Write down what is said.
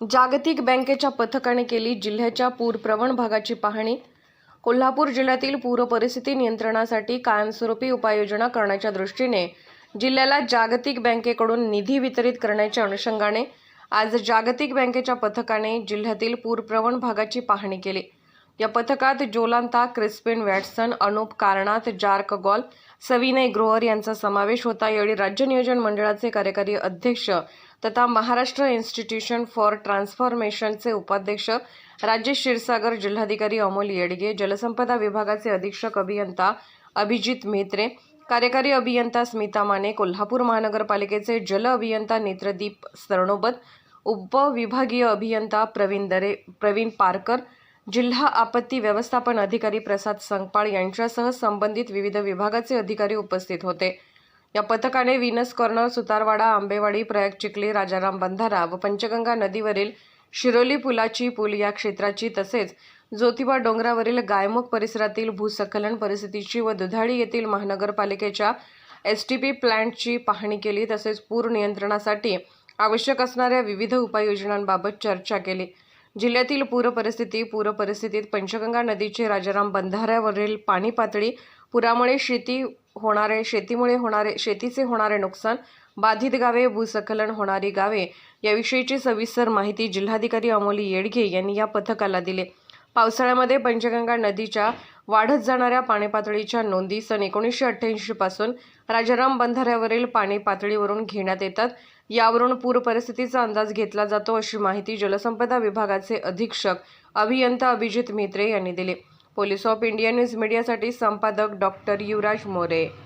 जागतिक बँकेच्या पथकाने केली जिल्ह्याच्या पूरप्रवण भागाची पाहणी. कोल्हापूर जिल्ह्यातील पूर परिस्थिती नियंत्रणासाठी कायमस्वरूपी उपाययोजना करण्याच्या दृष्टीने जिल्ह्याला जागतिक बँकेकडून निधी वितरित करण्याच्या अनुषंगाने आज जागतिक बँकेच्या पथकाने जिल्ह्यातील पूरप्रवण भागाची पाहणी केली. या पथकात जोलांता क्रिस्पिन वॅटसन अनुप कारणात जार्क गॉल सविनय ग्रोअर यांचा समावेश होता. यावेळी राज्य नियोजन मंडळाचे कार्यकारी अध्यक्ष तथा महाराष्ट्र इन्स्टिट्यूशन फॉर ट्रान्सफॉर्मेशनचे उपाध्यक्ष राजेश क्षीरसागर जिल्हाधिकारी अमोल येडगे जलसंपदा विभागाचे अधीक्षक अभियंता अभिजित मेत्रे कार्यकारी अभियंता स्मिता माने कोल्हापूर महानगरपालिकेचे जल अभियंता नेत्रदीप सरणोबत उपविभागीय अभियंता प्रवीण दरे प्रवीण पारकर जिल्हा आपत्ती व्यवस्थापन अधिकारी प्रसाद संगपाळ यांच्यासह संबंधित विविध विभागाचे अधिकारी उपस्थित होते. या पथकाने विनस कॉर्नर सुतारवाडा आंबेवाडी प्रयाग चिखली राजाराम बंधारा व पंचगंगा नदीवरील शिरोली पुलाची पूल या क्षेत्राची तसेच ज्योतिबा डोंगरावरील गायमुख परिसरातील भूस्खलन परिस्थितीची व दुधाळी येथील महानगरपालिकेच्या एस टी पी प्लॅन्टची पाहणी केली तसेच पूर नियंत्रणासाठी आवश्यक असणाऱ्या विविध उपाययोजनांबाबत चर्चा केली. जिल्ह्यातील पूरपरिस्थिती पूरपरिस्थितीत पंचगंगा नदीचे राजाराम बंधाऱ्यावरील पाणी पातळी पुरामुळे शेती होणारे शेतीमुळे होणारे शेतीचे होणारे नुकसान बाधित गावे भूसखलन होणारी गावे याविषयीची सविस्तर माहिती जिल्हाधिकारी अमोली येडगे यांनी या पथकाला दिली. पावसाळ्यामध्ये पंचगंगा नदीच्या वाढत जाणाऱ्या पाणी पातळीच्या नोंदी सन एकोणीसशे अठ्ठ्याऐंशी पासून राजाराम बंधाऱ्यावरील पाणी पातळीवरून घेण्यात येतात. यावरून पूर परिस्थितीचा अंदाज घेतला जातो अशी माहिती जलसंपदा विभागाचे अधीक्षक अभियंता अभिजित म्हेत्रे यांनी दिली. पोलीस ऑफ इंडिया न्यूज मीडियासाठी संपादक डॉक्टर युवराज मोरे.